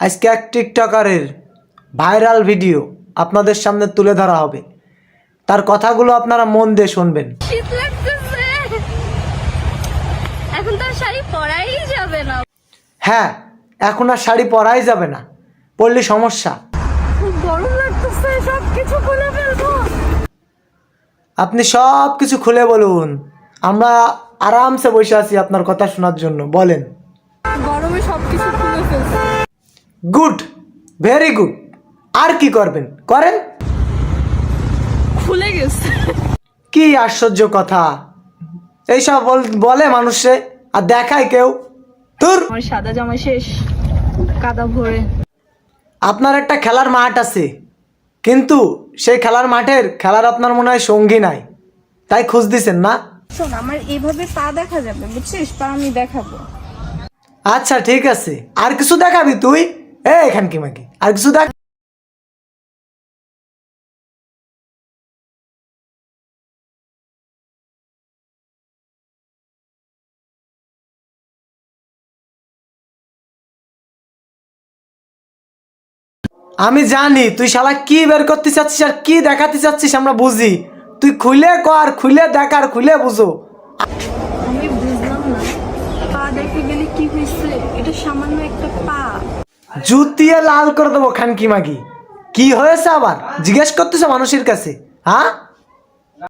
আজকে এক টিকটকারের viral video আপনাদের সামনে তুলে ধরা হবে। তার কথাগুলো আপনারা মন দিয়ে শুনবেন। শীত লাগতেছে। এখন তো আর শাড়ি পরাই যাবে না। হ্যাঁ এখন আর শাড়ি পরাই যাবে না। পরলে সমস্যা। গরম লাগতেছে সব কিছু খুলে ফেলব। আপনি সব কিছু খুলে বলুন। আমরা আরামসে বসে আছি আপনার কথা শোনার জন্য। বলেন। গরমে সব কিছু খুলে ফেলছে গুড ভেরি গুড। আর কি করবেন? করেন। খুলে গেছে। কি আশ্চর্য কথা। এইসব বল- বলে মানুষে আর দেখায় কেউ। তোর আমার সাদা জামা শেষ কাদা ভরে। আপনার একটা খেলার মাঠ আছে কিন্তু সেই খেলার মাঠের খেলার আপনার মনে হয় সঙ্গী নাই। তাই খোঁজ দিছেন না? শোন আমার এইভাবে পা দেখা যাবে বুঝছিস? পা আমি দেখাবো। আচ্ছা ঠিক আছে। আর কিছু দেখাবি তুই? এখান কি মাকি আর কিছু দেখ আমি জানি, তুই শালা কি বের করতে চাচ্ছিস আর কি দেখাতে চাচ্ছিস আমরা বুঝি। তুই খুলে কর খুলে দেখ আর খুলে বুঝো। আমি বুঝলাম না। পা দেখে গেলে কি হয়েছে? এটা সামান্য একটা পা। জুতিয়ে লাল করে দেবো খানকি মাগি। কি হয়েছে আবার? জিজ্ঞেস করতেছে মানুষের কাছে হ্যাঁ?